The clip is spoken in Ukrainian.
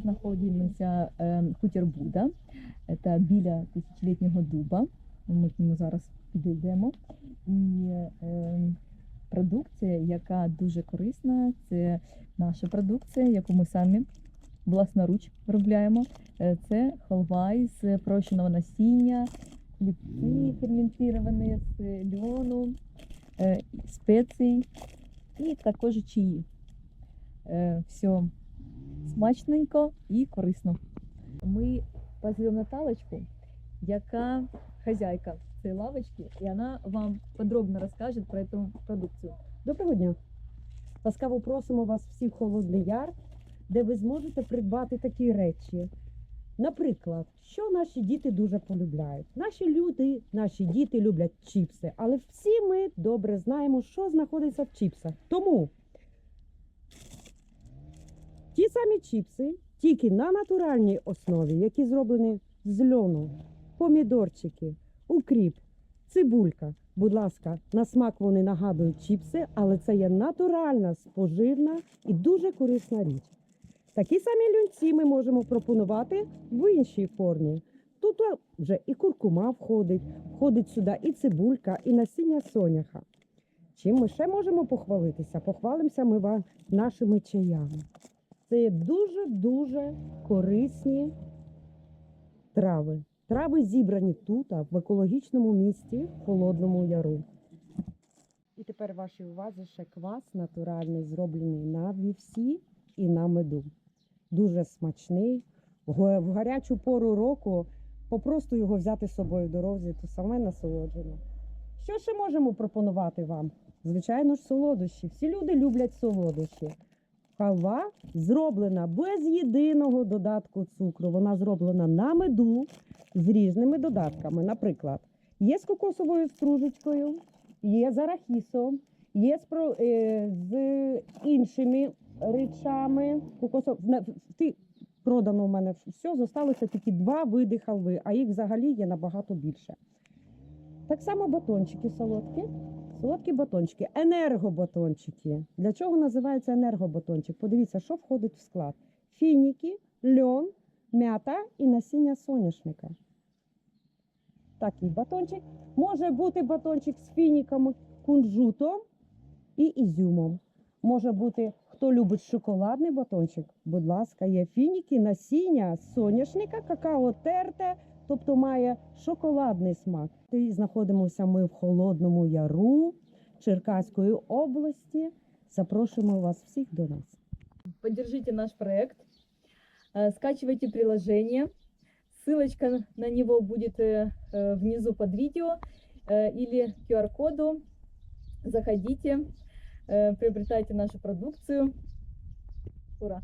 знаходимося е, хутір Буда. Це біля тисячолітнього дуба. Ми к ньому зараз підійдемо. І е, продукція, яка дуже корисна, це наша продукція, яку ми самі власноруч виробляємо. Е, Це халва із прощеного насіння, хлібці ферментовані з льону, е, спецій і також чаї. Е, Все смачненько і корисно. Ми позвемо Наталочку, яка хазяйка цієї лавочки, і вона вам подробно розкаже про цю продукцію. Доброго дня! Ласкаво просимо вас всіх в Холодний Яр, де ви зможете придбати такі речі. Наприклад, що наші діти дуже полюбляють. Наші люди, наші діти люблять чіпси, але всі ми добре знаємо, що знаходиться в чіпсах. Тому ті самі чіпси, тільки на натуральній основі, які зроблені з льону, помідорчики, укріп, цибулька. Будь ласка, на смак вони нагадують чіпси, але це є натуральна, споживна і дуже корисна річ. Такі самі люнці ми можемо пропонувати в іншій формі. Тут вже і куркума входить, входить сюди і цибулька, і насіння соняха. Чим ми ще можемо похвалитися? Похвалимося ми вам нашими чаями. Це є дуже-дуже корисні трави. Трави зібрані тут, в екологічному місті, Холодному Яру. І тепер вашій увазі ще квас натуральний, зроблений на вівсі і на меду. Дуже смачний. В в гарячу пору року попросту його взяти з собою в дорозі, то саме насолоджено. Що ще можемо пропонувати вам? Звичайно ж, солодощі. Всі люди люблять солодощі. Халва зроблена без єдиного додатку цукру. Вона зроблена на меду з різними додатками. Наприклад, є з кокосовою стружечкою, є з арахісом, є з, про- е, з іншими речами. Кокосов... Ти продано в мене все, зосталося тільки два види халви, а їх взагалі є набагато більше. Так само батончики солодкі. Солодкі батончики, енергобатончики. Для чого називається енергобатончик? Подивіться, що входить в склад: фініки, льон, м'ята і насіння соняшника. Такий батончик. Може бути батончик з фініками, кунжутом і ізюмом. Може бути, хто любить шоколадний батончик, будь ласка, є фініки, насіння соняшника, какао терте, тобто має шоколадний смак. І знаходимося ми в Холодному Яру Черкаської області. Запрошуємо вас всіх до нас. Поддержите наш проект, э, скачивайте приложение. Ссылочка на него будет э, э, внизу под видео э, или QR-коду. Заходите, э, приобретайте нашу продукцию. Ура!